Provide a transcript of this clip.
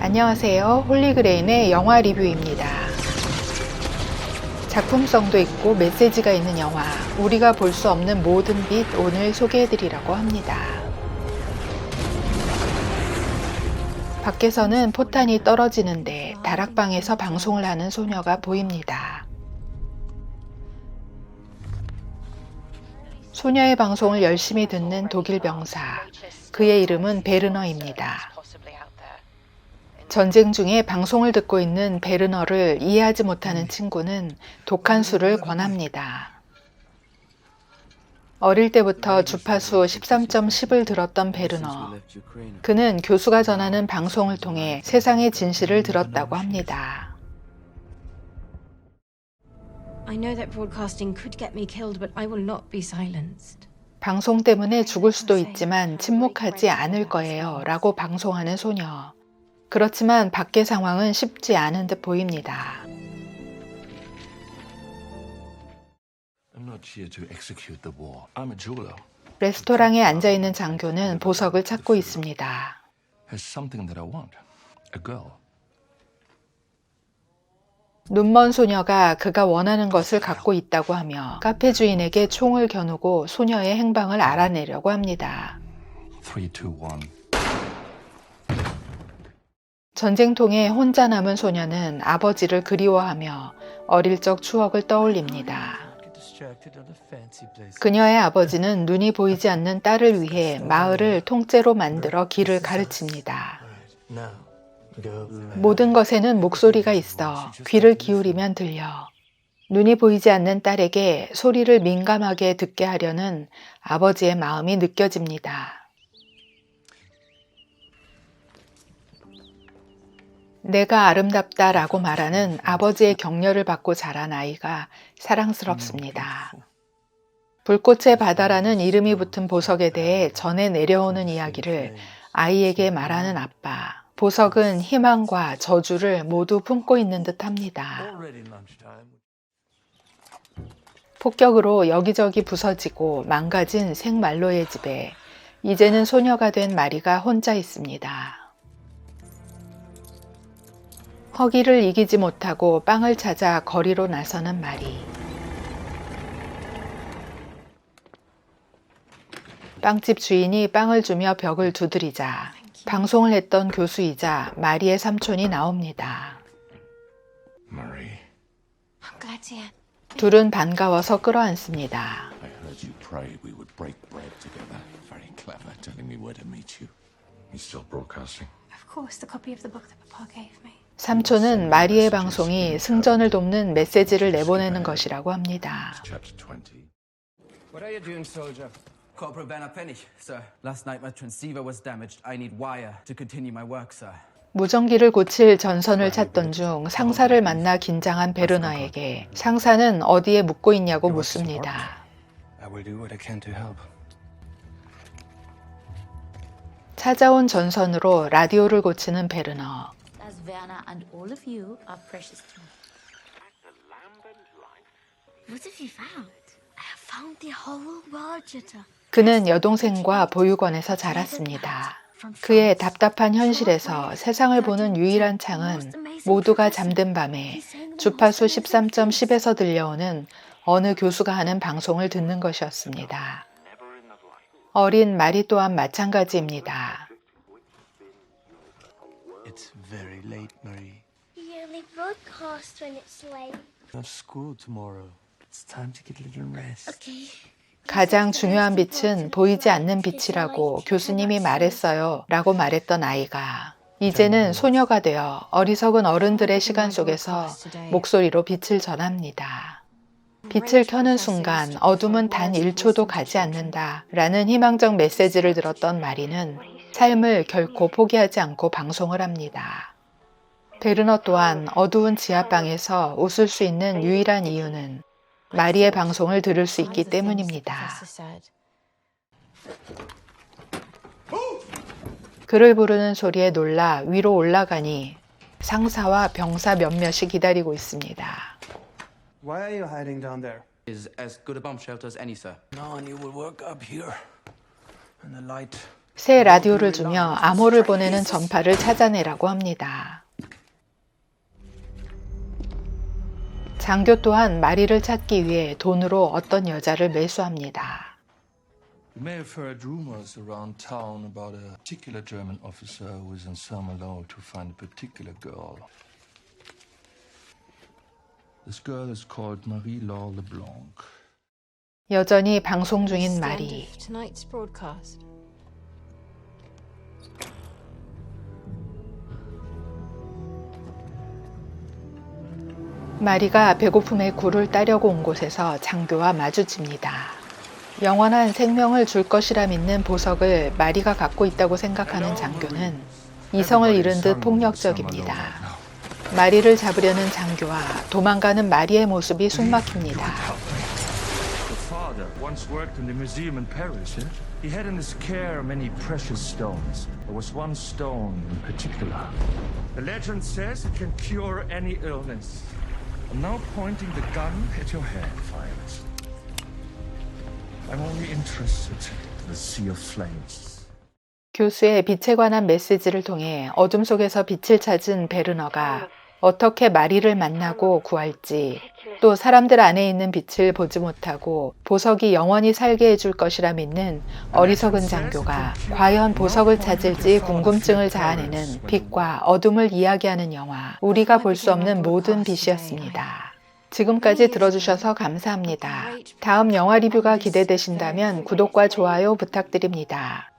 안녕하세요. 홀리그레인의 영화 리뷰입니다. 작품성도 있고 메시지가 있는 영화, 우리가 볼 수 없는 모든 빛 오늘 소개해드리려고 합니다. 밖에서는 포탄이 떨어지는데 다락방에서 방송을 하는 소녀가 보입니다. 소녀의 방송을 열심히 듣는 독일 병사, 그의 이름은 베르너입니다. 전쟁 중에 방송을 듣고 있는 베르너를 이해하지 못하는 친구는 독한 술을 권합니다. 어릴 때부터 주파수 13.10을 들었던 베르너. 그는 교수가 전하는 방송을 통해 세상의 진실을 들었다고 합니다. I know that broadcasting could get me killed, but I will not be silenced. 방송 때문에 죽을 수도 있지만 침묵하지 않을 거예요. 라고 방송하는 소녀. 그렇지만 밖의 상황은 쉽지 않은 듯 보입니다. I'm not here to execute the war. I'm a jeweler. 레스토랑에 앉아 있는 장교는 보석을 찾고 있습니다. 눈먼 소녀가 그가 원하는 것을 갖고 있다고 하며 카페 주인에게 총을 겨누고 소녀의 행방을 알아내려고 합니다. 3, 2, 1. 전쟁통에 혼자 남은 소녀는 아버지를 그리워하며 어릴 적 추억을 떠올립니다. 그녀의 아버지는 눈이 보이지 않는 딸을 위해 마을을 통째로 만들어 길을 가르칩니다. 모든 것에는 목소리가 있어 귀를 기울이면 들려. 눈이 보이지 않는 딸에게 소리를 민감하게 듣게 하려는 아버지의 마음이 느껴집니다. 내가 아름답다라고 말하는 아버지의 격려를 받고 자란 아이가 사랑스럽습니다. 불꽃의 바다라는 이름이 붙은 보석에 대해 전해 내려오는 이야기를 아이에게 말하는 아빠. 보석은 희망과 저주를 모두 품고 있는 듯 합니다. 폭격으로 여기저기 부서지고 망가진 생말로의 집에 이제는 소녀가 된 마리가 혼자 있습니다. 허기를 이기지 못하고 빵을 찾아 거리로 나서는 마리. 빵집 주인이 빵을 주며 벽을 두드리자 방송을 했던 교수이자 마리의 삼촌이 나옵니다. 둘은 반가워서 끌어안습니다. Still broadcasting? Of course, the copy of the book that Papa gave me. 삼촌은 마리의 방송이 승전을 돕는 메시지를 내보내는 것이라고 합니다. Chapter 20. What are you doing, soldier? Corporal Werner Pfennig, sir. Last night my transceiver was damaged. I need wire to continue my work, sir. 무전기를 고칠 전선을 찾던 중 상사를 만나 긴장한 베르너에게 상사는 어디에 묵고 있냐고 묻습니다. I will do what I can to help. 찾아온 전선으로 라디오를 고치는 베르너. Werner and all of you are precious to me. What have you found? I have found the whole world, Jutta. 그는 여동생과 보육원에서 자랐습니다. 그의 답답한 현실에서 세상을 보는 유일한 창은 모두가 잠든 밤에 주파수 13.10에서 들려오는 어느 교수가 하는 방송을 듣는 것이었습니다. 어린 마리 또한 마찬가지입니다. It's very late, Marie. You only broadcast when it's late. I have school tomorrow. It's time to get a little rest. Okay. 가장 중요한 빛은 보이지 않는 빛이라고 교수님이 말했어요. 라고 말했던 아이가 이제는 소녀가 되어 어리석은 어른들의 시간 속에서 목소리로 빛을 전합니다. 빛을 켜는 순간 어둠은 단 1초도 가지 않는다. 라는 희망적 메시지를 들었던 마리는 삶을 결코 포기하지 않고 방송을 합니다. 베르너 또한 어두운 지하방에서 웃을 수 있는 유일한 이유는 마리의 방송을 들을 수 있기 때문입니다. 그를 부르는 소리에 놀라 위로 올라가니 상사와 병사 몇몇이 기다리고 있습니다. Why are you hiding down there? Is as good a bomb shelter as any, sir. No, and you will work up here. And the light 새 라디오를 주며 암호를 보내는 전파를 찾아내라고 합니다. 장교 또한 마리를 찾기 위해 돈으로 어떤 여자를 매수합니다. You may have heard rumors around town about a particular German officer who is in Saint-Malo to find a particular girl. This girl is called Marie-Laure Leblanc. 여전히 방송 중인 마리. of tonight's broadcast. 마리가 배고픔에 굴을 따려고 온 곳에서 장교와 마주칩니다. 영원한 생명을 줄 것이라 믿는 보석을 마리가 갖고 있다고 생각하는 장교는 이성을 잃은 듯 폭력적입니다. 마리를 잡으려는 장교와 도망가는 마리의 모습이 숨막힙니다. Eh? I'm now pointing the gun at your head, Violet. I'm only interested in the sea of flames. 교수의 빛에 관한 메시지를 통해 어둠 속에서 빛을 찾은 베르너가 어떻게 마리를 만나고 구할지 또 사람들 안에 있는 빛을 보지 못하고 보석이 영원히 살게 해줄 것이라 믿는 어리석은 장교가 과연 보석을 찾을지 궁금증을 자아내는 빛과 어둠을 이야기하는 영화 우리가 볼 수 없는 모든 빛이었습니다. 지금까지 들어주셔서 감사합니다. 다음 영화 리뷰가 기대되신다면 구독과 좋아요 부탁드립니다.